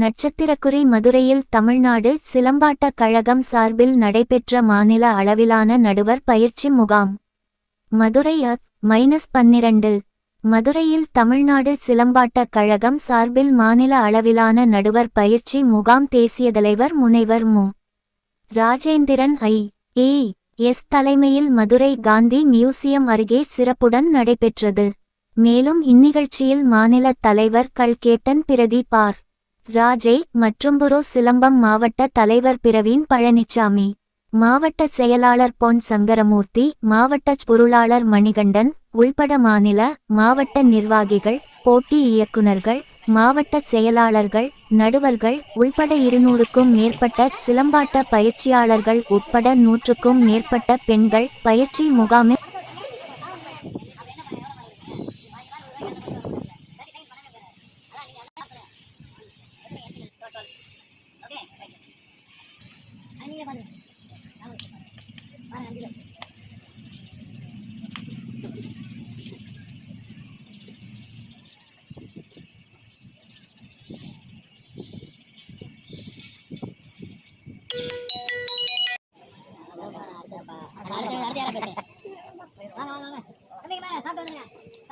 நட்சத்திரக்குறி மதுரையில் தமிழ்நாடு சிலம்பாட்டக் கழகம் சார்பில் நடைபெற்ற மாநில அளவிலான நடுவர் பயிற்சி முகாம். மதுரை அக் மைனஸ் பன்னிரண்டு. மதுரையில் தமிழ்நாடு சிலம்பாட்டக் கழகம் சார்பில் மாநில அளவிலான நடுவர் பயிற்சி முகாம் தேசிய தலைவர் முனைவர் மு. ராஜேந்திரன் ஐ. ஏ. எஸ். தலைமையில் மதுரை காந்தி மியூசியம் அருகே சிறப்புடன் நடைபெற்றது. மேலும் இந்நிகழ்ச்சியில் மாநில தலைவர் கல்கேட்டன் பிரதீப் ஆர். ராஜே மற்றும் புரோ சிலம்பம் மாவட்ட தலைவர் பிரவீன் பழனிச்சாமி. மாவட்ட செயலாளர் பொன் சங்கரமூர்த்தி மாவட்ட பொருளாளர் மணிகண்டன் உள்பட மாநில மாவட்ட நிர்வாகிகள் போட்டி இயக்குனர்கள் மாவட்ட செயலாளர்கள் நடுவர்கள் உள்பட இருநூறுக்கும் மேற்பட்ட சிலம்பாட்ட பயிற்சியாளர்கள் உட்பட நூற்றுக்கும் மேற்பட்ட பெண்கள் பயிற்சி முகாமில் ஓகே அது நீங்கள் பாருங்கள் பாருங்கள் அஞ்சு லட்சம் அடுத்த அடுத்த யாரை பேசுகிறேன் வாங்க வாங்க வாங்க. சாப்பிட்டு வந்துருங்க.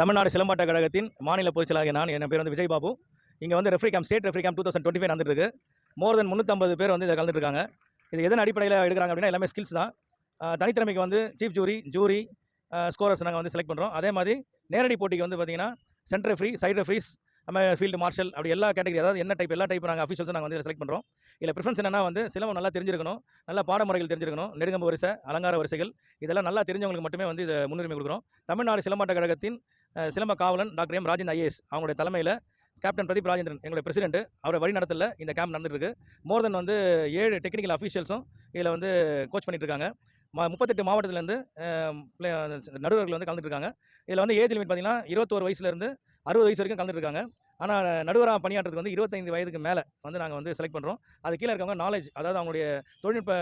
தமிழ்நாடு சிலம்பாட்ட கழகத்தின் மாநில பொதுச்செயலாகிய நான் என் பேர் வந்து விஜய் பாபு. இங்கே வந்து referee game state referee game two thousand twenty five நடந்துருக்கு மோர் தென் முந்நூற்றம்பது பேர் வந்து இதில் கலந்துருக்காங்க இது எதன் அடிப்படையில் எடுக்கிறாங்க அப்படின்னா எல்லாமே ஸ்கில்ஸ் தான். தனித்திறமைக்கு வந்து சீஃப் ஜூரி ஜூரி ஸ்கோரர்ஸ் நாங்கள் வந்து செலக்ட் பண்ணுறோம் அதே மாதிரி நேரடி போட்டிக்கு வந்து பார்த்தீங்கன்னா சென்டர் ரெஃப்ரி சைட் ரெஃப்ரீஸ் நம்ம ஃபீல்டு மார்ஷல் அப்படி எல்லா கேட்டகரி அதாவது என்ன டைப் எல்லா டைப் நாங்கள் அஃபீஷியல்ஸும் நாங்கள் வந்து செலக்ட் பண்ணுறோம் இதில் ப்ரிஃபரன்ஸ் என்னன்னா வந்து சிலம்பம் நல்லா தெரிஞ்சிருக்கணும். நல்லா பாடமுறைகள் தெரிஞ்சிருக்கணும். நெடுங்கம்பு வரிசை அலங்கார வரிசைகள் இதெல்லாம் நல்லா தெரிஞ்சவங்களுக்கு மட்டுமே வந்து இதை முன்னுரிமை கொடுக்குறோம். தமிழ்நாடு சிலம்பாட்ட கழகத்தின் சிலம்ப காவலன் டாக்டர் எம். ராஜேந்திர ஐஏஎஸ். அவங்களுடைய தலைமையில் கேப்டன் பிரதீப் ராஜேந்திரன் எங்களுடைய பிரசிடென்ட் அவரை வழி நடத்தல இந்த கேம்ப் நடந்துருக்கு மோர் தென் வந்து ஏழு டெக்னிக்கல் அஃபீஷியல்ஸும் இதில் வந்து கோச் பண்ணிட்டு இருக்காங்க ம முப்பத்தெட்டு மாவட்டத்திலேருந்து நடுவர்கள் வந்து கலந்துட்டு இருக்காங்க இதில் வந்து ஏஜ் லிமிட் பார்த்தீங்கன்னா இருபத்தோரு வயசுலேருந்து அறுபது வயசு வரைக்கும் கலந்துருக்காங்க ஆனால் நடுவராக பணியாற்றுறதுக்கு வந்து இருபத்தைந்து வயதுக்கு மேலே வந்து நாங்கள் வந்து செலக்ட் பண்ணுறோம் அது கீழே இருக்கவங்க நாலேஜ் அதாவது அவங்களுடைய தொழில்நுட்ப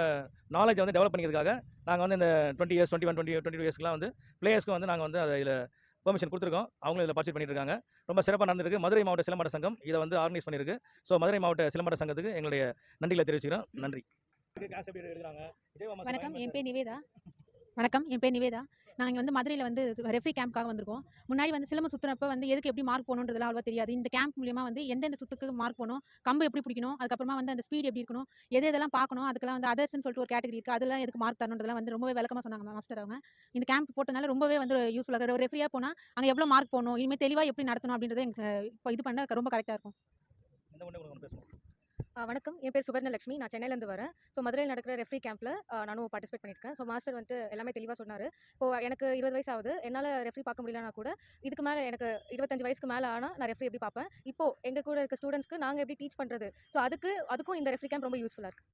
நாலேஜை வந்து டெவலப் பண்ணிக்கிறதுக்காக நாங்கள் வந்து இந்த twenty years twenty one twenty twenty two இயர்ஸ்க்குலாம் வந்து பிளேயர்ஸ்க்கு வந்து நாங்கள் வந்து அதில் பெர்மிஷன் கொடுத்துருக்கோம். அவங்களும் இதில் பார்ட்டிசிபேட் பண்ணிட்டு இருக்காங்க ரொம்ப சிறப்பாக நடந்திருக்கு. மதுரை மாவட்ட சிலம்பாட்ட சங்கம் இதை வந்து ஆர்கனைஸ் பண்ணியிருக்கு. ஸோ மதுரை மாவட்ட சிலம்பாட்ட சங்கத்துக்கு எங்களுடைய நன்றிகளை தெரிவிச்சுக்கிறோம். நன்றி. வணக்கம். என் பேர் நிவேதா. வணக்கம். என் பேர் நிவேதா. நாங்கள் இங்கே வந்து மதுரையில் வந்து ரெஃப்ரி கேம்ப்காக வந்திருக்கோம். முன்னாடி வந்து சிலம்பம் சுற்றுறப்ப வந்து எதுக்கு எப்படி மார்க் போகணுன்றதுலாம் அவ்வளோ தெரியாது. இந்த கேம்ப் மூலியமாக வந்து எந்தெந்த சுத்துக்கு மார்க் போகணும் கம்பு எப்படி பிடிக்கணும் அதுக்கப்புறமா வந்து அந்த ஸ்பீட் எப்படி இருக்கணும் எது எதெல்லாம் பார்க்கணும் அதுக்கெல்லாம் வந்து அதர்ஸ்னு சொல்லிட்டு ஒரு கேட்டகரி இருக்குது அதெல்லாம் எதுக்கு மார்க் தரணுன்றதெல்லாம் வந்து ரொம்பவே விளக்கமாக சொன்னாங்க மாஸ்டர் அவங்க. இந்த கேம்ப் போட்டனால ரொம்பவே வந்து யூஸ்ஃபுல்லாக இருக்குது ஒரு ரெஃப்ரியாக போனால் அங்கே எவ்வளோ மார்க் போகணும் இனிமேல் தெளிவாக எப்படி நடத்தணும் அப்படின்றது எனக்கு இப்போ இது பண்ண ரொம்ப கரெக்டாக இருக்கும். வணக்கம். என் பேர் சுவர்ணலட்சுமி நான் சென்னையிலேருந்து வரேன். ஸோ மதுரையில் நடக்கிற ரெஃப்ரி கேம்ப்பில் நானும் பார்ட்டிசிபேட் பண்ணியிருக்கேன். ஸோ மாஸ்டர் வந்துட்டு எல்லாமே தெளிவாக சொன்னார். இப்போ எனக்கு இருபது வயசு ஆகுது என்னால் ரெஃப்ரி பார்க்க முடியலனா கூட இதுக்கு மேலே எனக்கு இருபத்தஞ்சு வயசுக்கு மேலே ஆனால் நான் ரெஃப்ரி எப்படி பார்ப்பேன்? இப்போ எங்கள் கூட இருக்க ஸ்டூடெண்ட்ஸ்க்கு நாங்கள் எப்படி டீச் பண்ணுறது ஸோ அதுக்கு அதுக்கும் இந்த ரெஃப்ரி கேம்ப் ரொம்ப யூஸ்ஃபுல்லாக இருக்குது